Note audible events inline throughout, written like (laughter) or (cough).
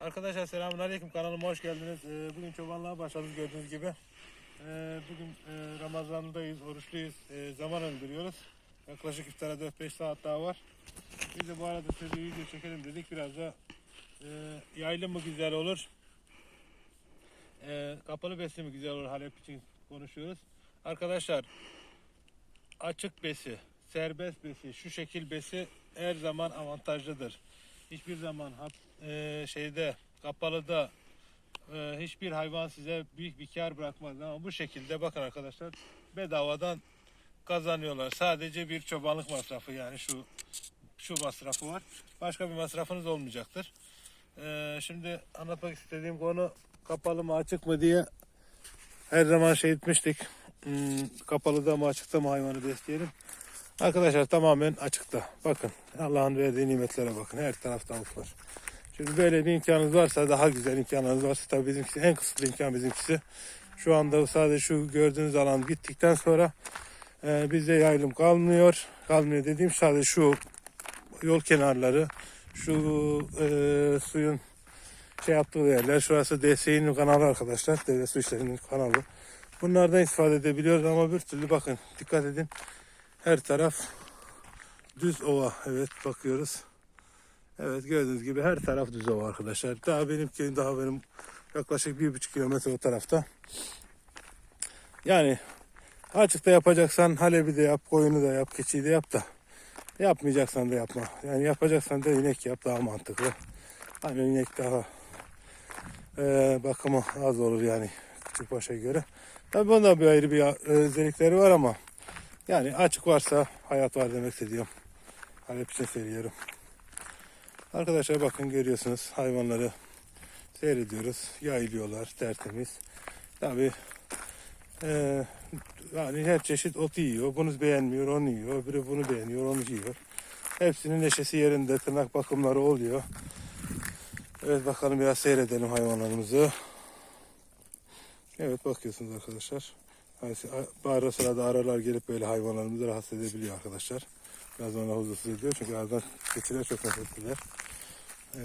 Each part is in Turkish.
Arkadaşlar selamun aleyküm kanalıma hoş geldiniz. Ee, bugün çobanlığa başladık gördüğünüz gibi. Ee, bugün e, Ramazan'dayız, oruçluyuz. Ee, zaman öldürüyoruz. Yaklaşık iftara 4-5 saat daha var. Biz de bu arada size video çekelim dedik. Biraz da e, yaylı mı güzel olur? E, kapalı besi mi güzel olur Halep için konuşuyoruz. Arkadaşlar açık besi, serbest besi, şu şekil besi her zaman avantajlıdır. Hiçbir zaman hap, e, şeyde kapalıda e, hiçbir hayvan size büyük bir kar bırakmaz ama bu şekilde bakın arkadaşlar bedavadan kazanıyorlar. Sadece bir çobanlık masrafı yani şu şu masrafı var. Başka bir masrafınız olmayacaktır. E, şimdi anlatmak istediğim konu kapalı mı açık mı diye her zaman şey etmiştik. Hmm, kapalıda mı açıkta mı hayvanı besleyelim. Arkadaşlar tamamen açıkta. Bakın Allah'ın verdiği nimetlere bakın. Her tarafta var. Şimdi böyle bir imkanınız varsa daha güzel imkanınız varsa tabii bizimkisi en kısıtlı imkan bizimkisi. Şu anda sadece şu gördüğünüz alan gittikten sonra e, bizde yaylım kalmıyor. Kalmıyor dediğim sadece şu yol kenarları, şu e, suyun şey yaptığı yerler. Şurası DSİ'nin kanalı arkadaşlar. Devlet Su İşleri'nin kanalı. Bunlardan istifade edebiliyoruz ama bir türlü bakın dikkat edin. Her taraf düz ova. Evet bakıyoruz. Evet gördüğünüz gibi her taraf düz ova arkadaşlar. Daha benim köyüm daha benim yaklaşık bir buçuk kilometre o tarafta. Yani açıkta yapacaksan Halebi de yap, koyunu da yap, keçiyi de yap da yapmayacaksan da yapma. Yani yapacaksan da inek yap daha mantıklı. Hani inek daha e, bakımı az olur yani küçük başa göre. Tabii bunda bir ayrı bir e, özellikleri var ama yani açık varsa hayat var demek istediyorum. Halep için söylüyorum. Arkadaşlar bakın görüyorsunuz hayvanları seyrediyoruz. Yayılıyorlar tertemiz. Tabi yani her çeşit ot yiyor. Bunu beğenmiyor, onu yiyor. Öbürü bunu beğeniyor, onu yiyor. Hepsinin neşesi yerinde, tırnak bakımları oluyor. Evet bakalım biraz seyredelim hayvanlarımızı. Evet bakıyorsunuz arkadaşlar. Yani ara aralar gelip böyle hayvanlarımızı rahatsız edebiliyor arkadaşlar. Biraz ona huzursuz ediyor çünkü aradan keçiler çok nefretliler. Ee,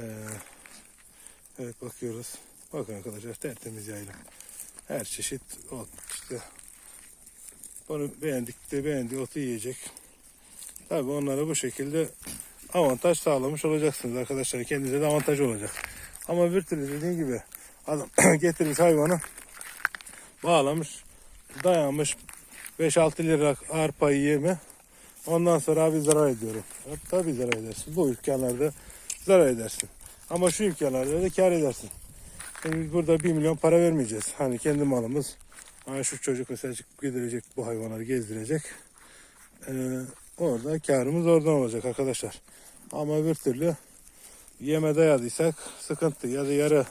evet bakıyoruz. Bakın arkadaşlar tertemiz yayla. Her çeşit ot işte. Bunu beğendik de beğendiği otu yiyecek. Tabi onlara bu şekilde avantaj sağlamış olacaksınız arkadaşlar. Kendinize de avantaj olacak. Ama bir türlü dediğim gibi adam (clears throat) getirmiş hayvanı bağlamış dayanmış 5-6 lira arpa yemi ondan sonra abi zarar ediyorum. E, Tabii zarar edersin. Bu imkanlarda zarar edersin. Ama şu imkanlarda da kar edersin. Şimdi biz burada 1 milyon para vermeyeceğiz. Hani kendi malımız. Hani şu çocuk mesela çıkıp gidirecek bu hayvanları gezdirecek. Ee, orada karımız oradan olacak arkadaşlar. Ama bir türlü yeme dayadıysak sıkıntı. Ya da yarı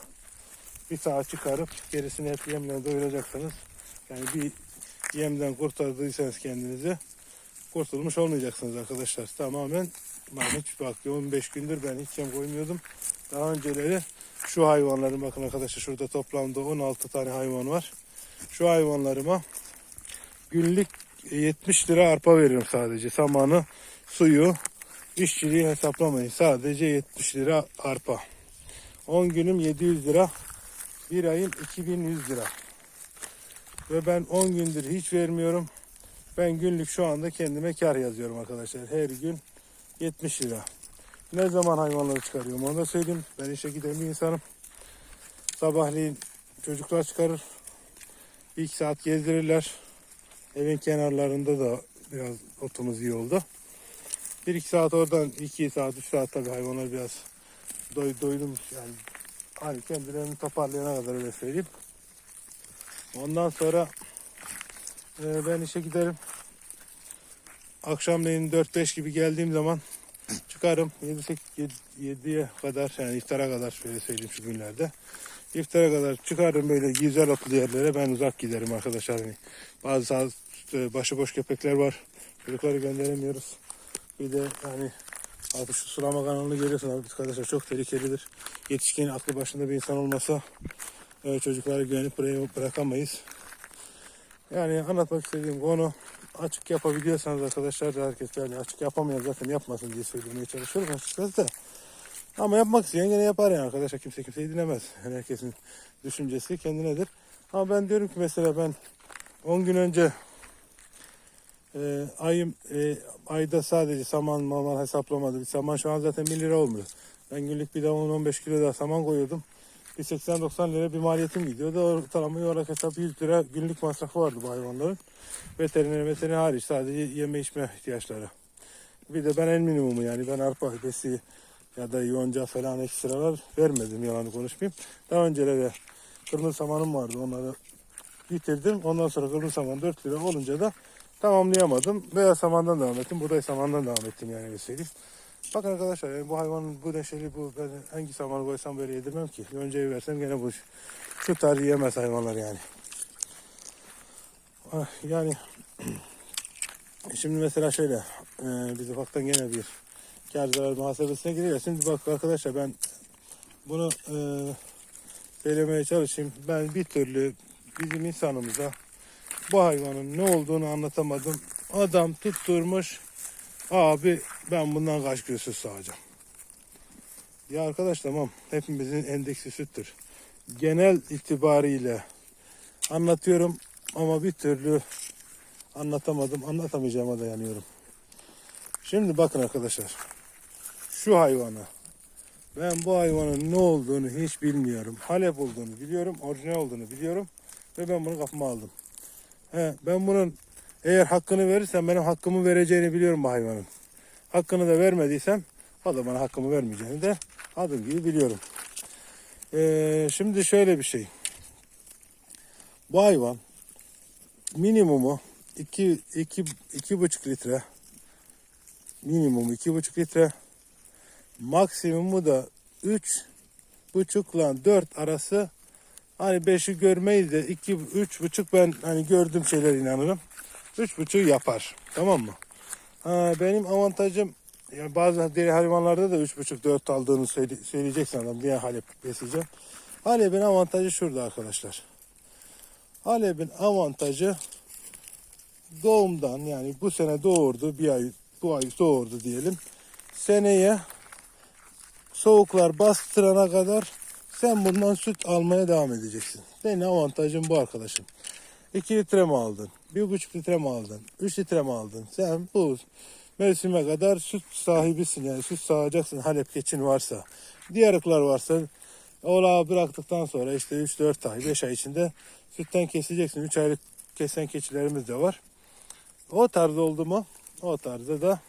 bir saat çıkarıp gerisini hep yemle doyuracaksınız. Yani bir yemden kurtardıysanız kendinizi kurtulmuş olmayacaksınız arkadaşlar. Tamamen hiç bak 15 gündür ben hiç yem koymuyordum. Daha önceleri şu hayvanların bakın arkadaşlar şurada toplamda 16 tane hayvan var. Şu hayvanlarıma günlük 70 lira arpa veriyorum sadece. Samanı, suyu, işçiliği hesaplamayın. Sadece 70 lira arpa. 10 günüm 700 lira. Bir ayım 2100 lira. Ve ben 10 gündür hiç vermiyorum. Ben günlük şu anda kendime kar yazıyorum arkadaşlar. Her gün 70 lira. Ne zaman hayvanları çıkarıyorum onu da söyleyeyim. Ben işe giden bir insanım. Sabahleyin çocuklar çıkarır. İki saat gezdirirler. Evin kenarlarında da biraz otumuz iyi oldu. Bir iki saat oradan iki saat üç saat tabii hayvanlar biraz doy, doydum yani hani kendilerini toparlayana kadar öyle söyleyeyim. Ondan sonra e, ben işe giderim. Akşamleyin 4-5 gibi geldiğim zaman çıkarım 7-7'ye kadar yani iftara kadar şöyle söyleyeyim şu günlerde. İftara kadar çıkarım böyle güzel otlu yerlere ben uzak giderim arkadaşlar. Hani bazı e, başıboş köpekler var. Çocukları gönderemiyoruz. Bir de yani artık şu sulama kanalını görüyorsunuz arkadaşlar çok tehlikelidir. Yetişkin aklı başında bir insan olmasa e, çocukları güvenip buraya bırakamayız. Yani anlatmak istediğim konu açık yapabiliyorsanız arkadaşlar da herkes yani açık yapamayan zaten yapmasın diye söylemeye çalışıyorum açıkçası da. Ama yapmak isteyen gene yapar yani arkadaşlar. Kimse kimseyi dinlemez. Yani herkesin düşüncesi kendinedir. Ama ben diyorum ki mesela ben 10 gün önce e, ayım e, ayda sadece saman maman hesaplamadım. Bir saman şu an zaten 1 lira olmuyor. Ben günlük bir de 10-15 kilo daha saman koyuyordum. Bir 80-90 lira bir maliyetim gidiyordu. Ortalama olarak hesap 100 lira günlük masrafı vardı bu hayvanların. Veteriner veteriner hariç sadece yeme içme ihtiyaçları. Bir de ben en minimumu yani ben arpa besi ya da yonca falan ekstralar vermedim yalanı konuşmayayım. Daha öncelerde kırmızı samanım vardı onları bitirdim. Ondan sonra kırmızı saman 4 lira olunca da tamamlayamadım. Beyaz samandan devam ettim. Buğday samandan devam ettim yani öyle söyleyeyim. Bakın arkadaşlar yani bu hayvanın bu neşeli bu ben hangi samanı koysam böyle yedirmem ki. Yoncayı versem gene bu şu tarz yiyemez hayvanlar yani. Ah, Yani (clears throat) şimdi mesela şöyle e, biz ufaktan gene bir kar zarar muhasebesine giriyor. Şimdi bak arkadaşlar ben bunu e, söylemeye çalışayım. Ben bir türlü bizim insanımıza bu hayvanın ne olduğunu anlatamadım. Adam tutturmuş abi ben bundan kaç kilo süt sağacağım. Ya arkadaş tamam hepimizin endeksi süttür. Genel itibariyle anlatıyorum ama bir türlü anlatamadım. Anlatamayacağıma dayanıyorum. Şimdi bakın arkadaşlar. Şu hayvanı ben bu hayvanın ne olduğunu hiç bilmiyorum. Halep olduğunu biliyorum. Orijinal olduğunu biliyorum. Ve ben bunu kafama aldım. He, ben bunun eğer hakkını verirsem benim hakkımı vereceğini biliyorum bu hayvanın. Hakkını da vermediysem o da bana hakkımı vermeyeceğini de adım gibi biliyorum. Ee, şimdi şöyle bir şey. Bu hayvan minimumu 2 2 2,5 litre minimum 2,5 litre maksimumu da 3 buçukla 4 arası hani 5'i görmeyiz de 2 3 buçuk ben hani gördüğüm şeyler inanırım. 3 buçuğu yapar. Tamam mı? Ha, benim avantajım yani bazı diğer hayvanlarda da 3,5 4 aldığını söyle, söyleyeceksin adam diye Halep besleyeceğim. Halep'in avantajı şurada arkadaşlar. Halep'in avantajı doğumdan yani bu sene doğurdu bir ay bu ay doğurdu diyelim. Seneye soğuklar bastırana kadar sen bundan süt almaya devam edeceksin. Senin avantajın bu arkadaşım. 2 litre mi aldın? 1,5 litre mi aldın? 3 litre mi aldın? Sen bu mevsime kadar süt sahibisin yani süt sağacaksın Halep keçin varsa. Diğer ırklar varsa oğlağı bıraktıktan sonra işte 3-4 ay 5 ay içinde sütten keseceksin. 3 aylık kesen keçilerimiz de var. O tarz oldu mu o tarzda da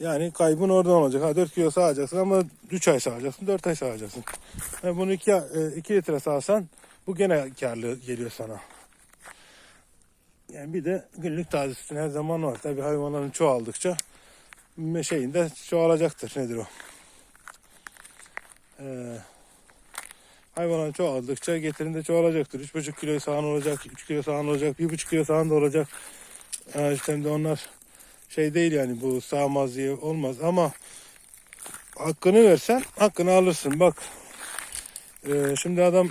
yani kaybın oradan olacak. Ha 4 kilo sağacaksın ama 3 ay sağacaksın, 4 ay sağacaksın. Yani bunu 2, 2 litre sağsan bu gene karlı geliyor sana. Yani bir de günlük taze sütün her zaman var. Tabi hayvanların çoğaldıkça şeyinde çoğalacaktır. Nedir o? Ee, hayvanların çoğaldıkça getirinde çoğalacaktır. 3,5 kilo sağan olacak, 3 kilo sağan olacak, 1,5 kilo sağan da olacak. Ee, işte de onlar şey değil yani bu sağmaz diye olmaz ama hakkını versen hakkını alırsın. Bak ee, şimdi adam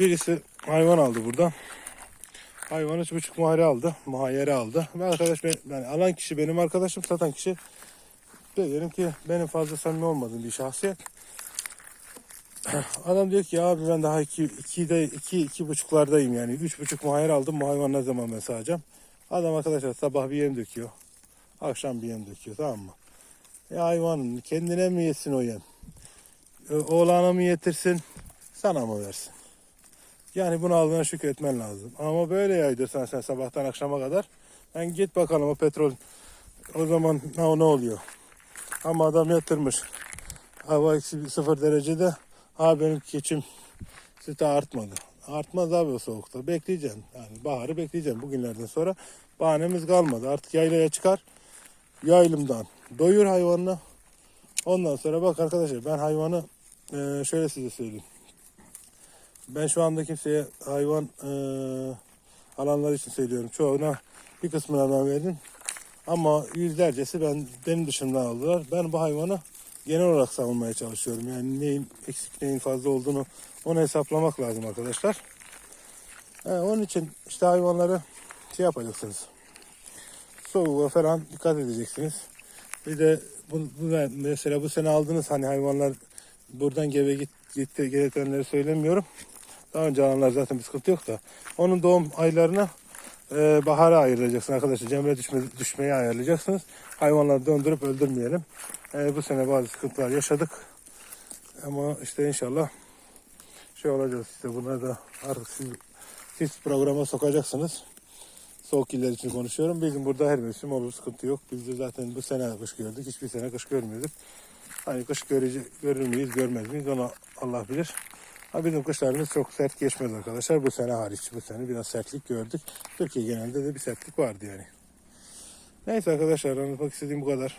birisi hayvan aldı buradan. Hayvan üç buçuk muhayere aldı. Muhayyere aldı. Ve arkadaş ben, yani alan kişi benim arkadaşım satan kişi diyelim ki benim fazla samimi olmadığım bir şahsiyet. (clears throat) Adam diyor ki abi ben daha iki, iki, de, iki, iki buçuklardayım yani. Üç buçuk muhayyer aldım. Bu hayvan ne zaman ben sağacağım? Adam arkadaşlar sabah bir yem döküyor. Akşam bir yem döküyor tamam mı? E hayvanın kendine mi yesin o yem? E, oğlana mı yetirsin? Sana mı versin? Yani bunu aldığına şükretmen lazım. Ama böyle yaydırsan sen sabahtan akşama kadar. Ben git bakalım o petrol o zaman ne, ne oluyor? Ama adam yatırmış. Hava eksi sıfır derecede. Ha benim keçim sütü artmadı. Artmaz abi o soğukta. Bekleyeceksin. Yani baharı bekleyeceksin. Bugünlerden sonra bahanemiz kalmadı. Artık yaylaya çıkar. Yaylımdan doyur hayvanını. Ondan sonra bak arkadaşlar ben hayvanı şöyle size söyleyeyim. Ben şu anda kimseye hayvan e, alanlar için söylüyorum. Çoğuna bir kısmına ben verdim. Ama yüzlercesi ben benim dışımdan aldılar. Ben bu hayvanı genel olarak savunmaya çalışıyorum. Yani neyin eksik neyin fazla olduğunu onu hesaplamak lazım arkadaşlar. He, onun için işte hayvanları şey yapacaksınız. Soğuğa falan dikkat edeceksiniz. Bir de bu, bu mesela bu sene aldınız hani hayvanlar buradan gebe git, gitti gerekenleri söylemiyorum. Daha önce alanlar zaten bir sıkıntı yok da. Onun doğum aylarını e, bahara ayıracaksın arkadaşlar. Cemre düşme, düşmeyi ayarlayacaksınız. Hayvanları döndürüp öldürmeyelim. E, bu sene bazı sıkıntılar yaşadık. Ama işte inşallah şey olacağız işte bunlar da artık siz, siz programa sokacaksınüz. Soğuk iller için konuşuyorum. Bizim burada her mevsim olur sıkıntı yok. Biz de zaten bu sene kış gördük. Hiçbir sene kış görmüyorduk. Hani kış görece, görür müyüz görmez miyiz onu Allah bilir. Ama bizim kışlarımız çok sert geçmez arkadaşlar. Bu sene hariç. Bu sene biraz sertlik gördük. Türkiye genelde de bir sertlik vardı yani. Neyse arkadaşlar anlatmak istediğim bu kadar.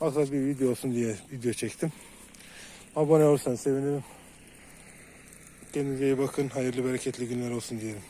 Maksat bir video olsun diye video çektim. Abone olursanız sevinirim. Kendinize iyi bakın. Hayırlı bereketli günler olsun diyelim.